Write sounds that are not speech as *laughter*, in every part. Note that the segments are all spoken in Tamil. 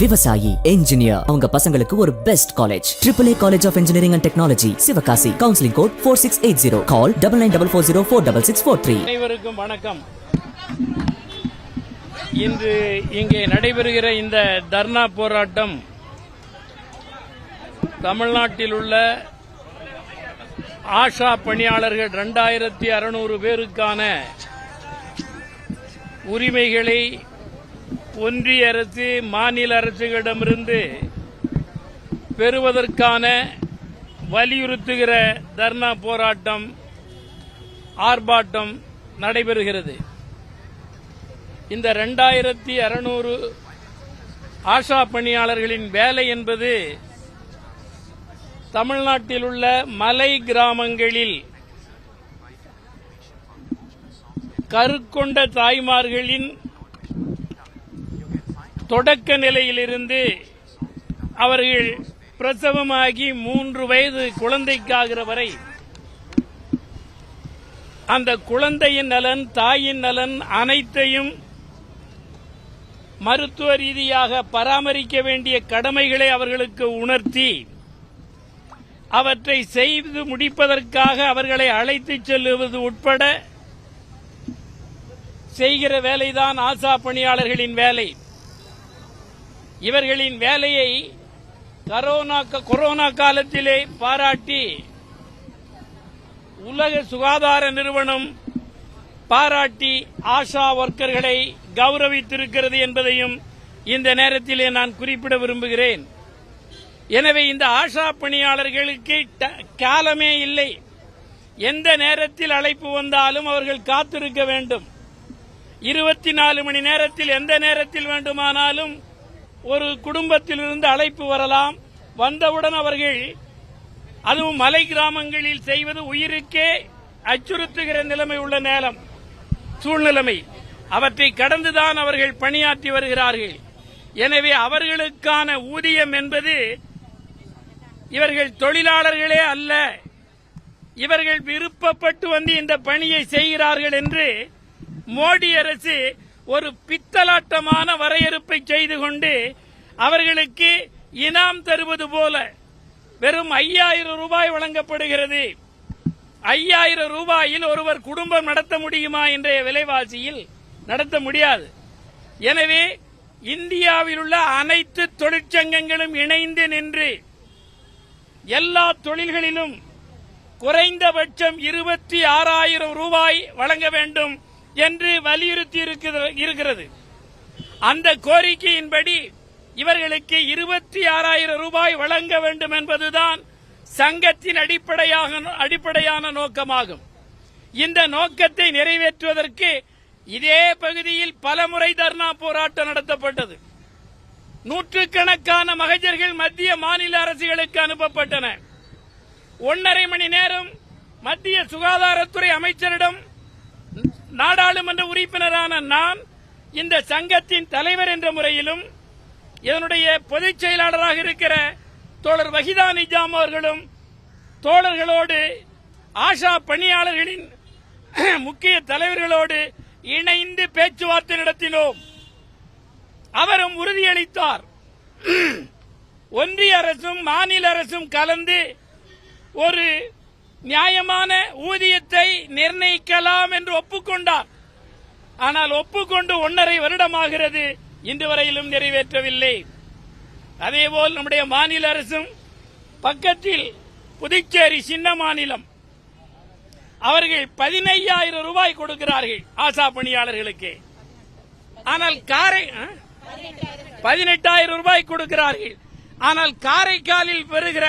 விவசாயி என்ஜினியர் அவங்க பசங்களுக்கு ஒரு best college triple A college of engineering and technology Sivakasi. Counselling code four six eight zero call double nine double four zero four double six four three அனைவருக்கும் வணக்கம். இன்று இங்கே நடைபெறுகிற இந்த தர்ணா போராட்டம் தமிழ்நாட்டில் உள்ள ஆஷா பணியாளர்கள் ரெண்டாயிரத்தி அறுநூறு பேருக்கான உரிமைகளை ஒன்றிய அரசு மாநில அரசுகளிடமிருந்து பெறுவதற்கான வலியுறுத்துகிற தர்ணா போராட்டம் ஆர்ப்பாட்டம் நடைபெறுகிறது. இந்த ரெண்டாயிரத்தி அறுநூறு ஆஷா பணியாளர்களின் வேலை என்பது தமிழ்நாட்டில் உள்ள மலை கிராமங்களில் கருக்கொண்ட தாய்மார்களின் தொடக்க நிலையிலிருந்து அவர்கள் பிரசவமாகி மூன்று வயது குழந்தைக்காகிற வரை அந்த குழந்தையின் நலன் தாயின் நலன் அனைத்தையும் மருத்துவ ரீதியாக பராமரிக்க வேண்டிய கடமைகளை அவர்களுக்கு உணர்த்தி அவற்றை செய்து முடிப்பதற்காக அவர்களை அழைத்துச் செல்லுவது உட்பட செய்கிற வேலைதான் ஆசா பணியாளர்களின் வேலை. இவர்களின் வேலையை கரோனா கொரோனா காலத்திலே பாராட்டி உலக சுகாதார நிறுவனம் பாராட்டி ஆஷா ஒர்க்கர்களை கௌரவித்திருக்கிறது என்பதையும் இந்த நேரத்திலே நான் குறிப்பிட விரும்புகிறேன். எனவே இந்த ஆஷா பணியாளர்களுக்கு ட- காலமே இல்லை. எந்த நேரத்தில் அழைப்பு வந்தாலும் அவர்கள் காத்திருக்க வேண்டும். இருபத்தி நாலு மணி நேரத்தில் எந்த நேரத்தில் வேண்டுமானாலும் ஒரு குடும்பத்திலிருந்து அழைப்பு வரலாம். வந்தவுடன் அவர்கள் அதுவும் மலை கிராமங்களில் செய்வது உயிருக்கே அச்சுறுத்துகிற நிலைமை உள்ள நேரம் சூழ்நிலைமை. அவற்றை கடந்துதான் அவர்கள் பணியாற்றி வருகிறார்கள். எனவே அவர்களுக்கான ஊதியம் என்பது இவர்கள் தொழிலாளர்களே அல்ல. இவர்கள் விருப்பப்பட்டு வந்து இந்த பணியை செய்கிறார்கள் என்று மோடி அரசு ஒரு பித்தலாட்டமான வரையறுப்பை செய்து கொண்டு அவர்களுக்கு இனாம் தருவது போல வெறும் ஐயாயிரம் ரூபாய் வழங்கப்படுகிறது. ஐயாயிரம் ரூபாயில் ஒருவர் குடும்பம் நடத்த முடியுமா என்ற விலைவாசியில் நடத்த முடியாது. எனவே இந்தியாவில் உள்ள அனைத்து தொழிற்சங்கங்களும் இணைந்து நின்று எல்லா தொழில்களிலும் குறைந்தபட்சம் இருபத்தி ஆறாயிரம் ரூபாய் வழங்க வேண்டும். என்று வலியுறுத்தி இருக்கிறது. அந்த கோரிக்கையின்படி இவர்களுக்கு இருபத்தி ஆறாயிரம் ரூபாய் வழங்க வேண்டும் என்பதுதான் சங்கத்தின் அடிப்படையாக அடிப்படையான நோக்கமாகும். இந்த நோக்கத்தை நிறைவேற்றுவதற்கு இதே பகுதியில் பலமுறை தர்ணா போராட்டம் நடத்தப்பட்டது. நூற்றுக்கணக்கான மகஜர்கள் மத்திய மாநில அரசுகளுக்கு அனுப்பப்பட்டன. ஒன்றரை மணி நேரம் மத்திய சுகாதாரத்துறை அமைச்சரிடம் நாடாளுமன்ற உறுப்பினரான நான் இந்த சங்கத்தின் தலைவர் என்ற முறையிலும் இதனுடைய பொதுச் செயலாளராக இருக்கிற தோழர் வஹிதா நிஜாம் அவர்களும் தோழர்களோடு ஆஷா பணியாளர்களின் *clears throat* முக்கிய தலைவர்களோடு இணைந்து பேச்சுவார்த்தை நடத்தினோம். அவரும் உறுதியளித்தார். *clears throat* ஒன்றிய அரசும் மாநில அரசும் கலந்து ஒரு நியாயமான ஊதியத்தை நிர்ணயிக்கலாம் என்று ஒப்புக்கொண்டார். ஆனால் ஒப்புக்கொண்டு ஒன்றரை வருடமாகிறது. இன்று வரையிலும் நிறைவேற்றவில்லை. அதேபோல் நம்முடைய மாநில அரசும் பக்கத்தில் புதுச்சேரி சின்ன மாநிலம். அவர்கள் பதினையாயிரம் ரூபாய் கொடுக்கிறார்கள் ஆசா பணியாளர்களுக்கு. ஆனால் காரை பதினெட்டாயிரம் ரூபாய் கொடுக்கிறார்கள். ஆனால் காரைக்காலில் பெறுகிற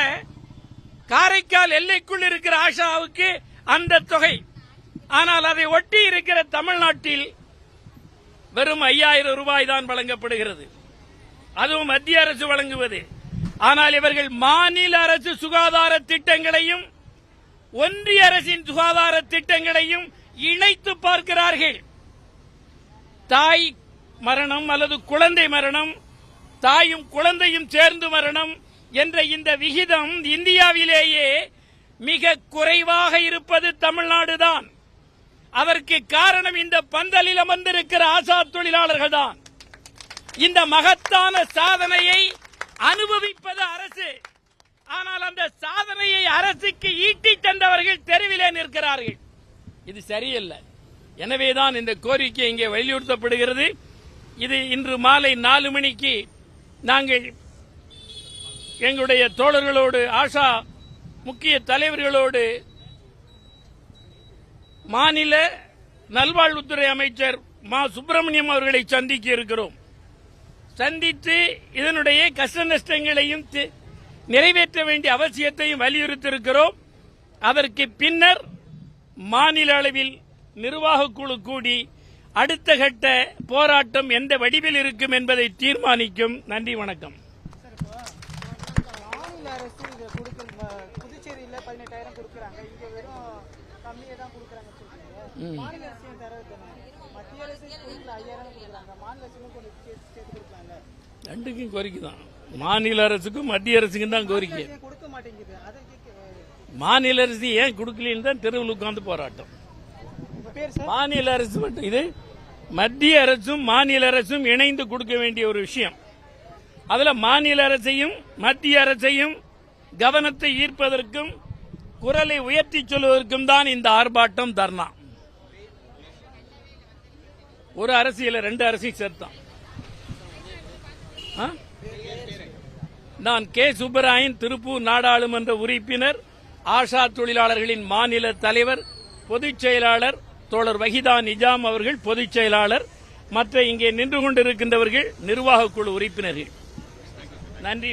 காரைக்கால் எல்லைக்குள் இருக்கிற ஆஷாவுக்கு அந்த தொகை. ஆனால் அதை ஒட்டி இருக்கிற தமிழ்நாட்டில் வெறும் ஐயாயிரம் ரூபாய் தான் வழங்கப்படுகிறது. அதுவும் மத்திய அரசு வழங்குவது. ஆனால் இவர்கள் மாநில அரசு சுகாதார திட்டங்களையும் ஒன்றிய அரசின் சுகாதார திட்டங்களையும் இணைத்து பார்க்கிறார்கள். தாய் மரணம் அல்லது குழந்தை மரணம் தாயும் குழந்தையும் சேர்ந்து மரணம் என்ற இந்த விகிதம் இந்தியாவிலேயே மிக குறைவாக இருப்பது தமிழ்நாடுதான். அதற்கு காரணம் இந்த பந்தலில் அமர்ந்திருக்கிற ஆசா தொழிலாளர்கள் தான். இந்த மகத்தான மகத்தான சாதனையை அனுபவிப்பது அரசு. ஆனால் அந்த சாதனையை அரசுக்கு ஈட்டி தந்தவர்கள் தெருவிலே நிற்கிறார்கள். இது சரியில்லை. எனவேதான் இந்த கோரிக்கை இங்கே வலியுறுத்தப்படுகிறது. இது இன்று மாலை நாலு மணிக்கு நாங்கள் எங்களுடைய தோழர்களோடு ஆஷா முக்கிய தலைவர்களோடு மாநில நல்வாழ்வுத்துறை அமைச்சர் மா. சுப்பிரமணியம் அவர்களை சந்திக்க இருக்கிறோம். சந்தித்து இதனுடைய கஷ்ட நஷ்டங்களையும் தி- நிறைவேற்ற வேண்டிய அவசியத்தையும் வலியுறுத்தியிருக்கிறோம். அதற்கு பின்னர் மாநில அளவில் நிர்வாக குழு கூடி அடுத்த கட்ட போராட்டம் எந்த வடிவில் இருக்கும் என்பதை தீர்மானிக்கும். நன்றி வணக்கம். அரசு இதை கொடுக்க புதுச்சேரியில பதினெட்டாயிரம் கொடுக்குறாங்க. இங்க வெறும் கம்மியா தான் கொடுக்குறாங்கன்னு மாநில தரது மத்திய அரசு ஐயாயிரம் கொடுக்குறாங்க. மாநில அரசுக்கும் கொஞ்சம் சேர்த்து கொடுக்கலாம்ல? ரெண்டுக்கும் கோரிக்கை தான். மாநில அரசுக்கும் மத்திய அரசுக்கும் தான் கோரிக்கை. கொடுக்க மாட்டேங்குது? மாநில அரசு ஏன் கொடுக்கலன்னு தான் தெருவில் உட்கார்ந்து போராட்டம். மாநில அரசு மட்டும் இது மத்திய அரசும் மாநில அரசும் இணைந்து கொடுக்க வேண்டிய ஒரு விஷயம். அதுல மாநில அரசையும் மத்திய அரசையும் கவனத்தை ஈர்ப்பதற்கும் குரலை உயர்த்தி சொல்வதற்கும் தான் இந்த ஆர்ப்பாட்டம் தர்ணா. ஒரு அரசியல ரெண்டு அரசையும் சேர்த்தான். ஆ? நான் கே. சுப்பராயன் திருப்பூர் நாடாளுமன்ற உறுப்பினர் ஆஷா தொழிலாளர்களின் மாநில தலைவர் பொதுச் செயலாளர் தோழர் வஹிதா நிஜாம் அவர்கள் பொதுச் செயலாளர் மற்ற இங்கே நின்று கொண்டிருக்கின்றவர்கள் நிர்வாகக் குழு உறுப்பினர்கள். நன்றி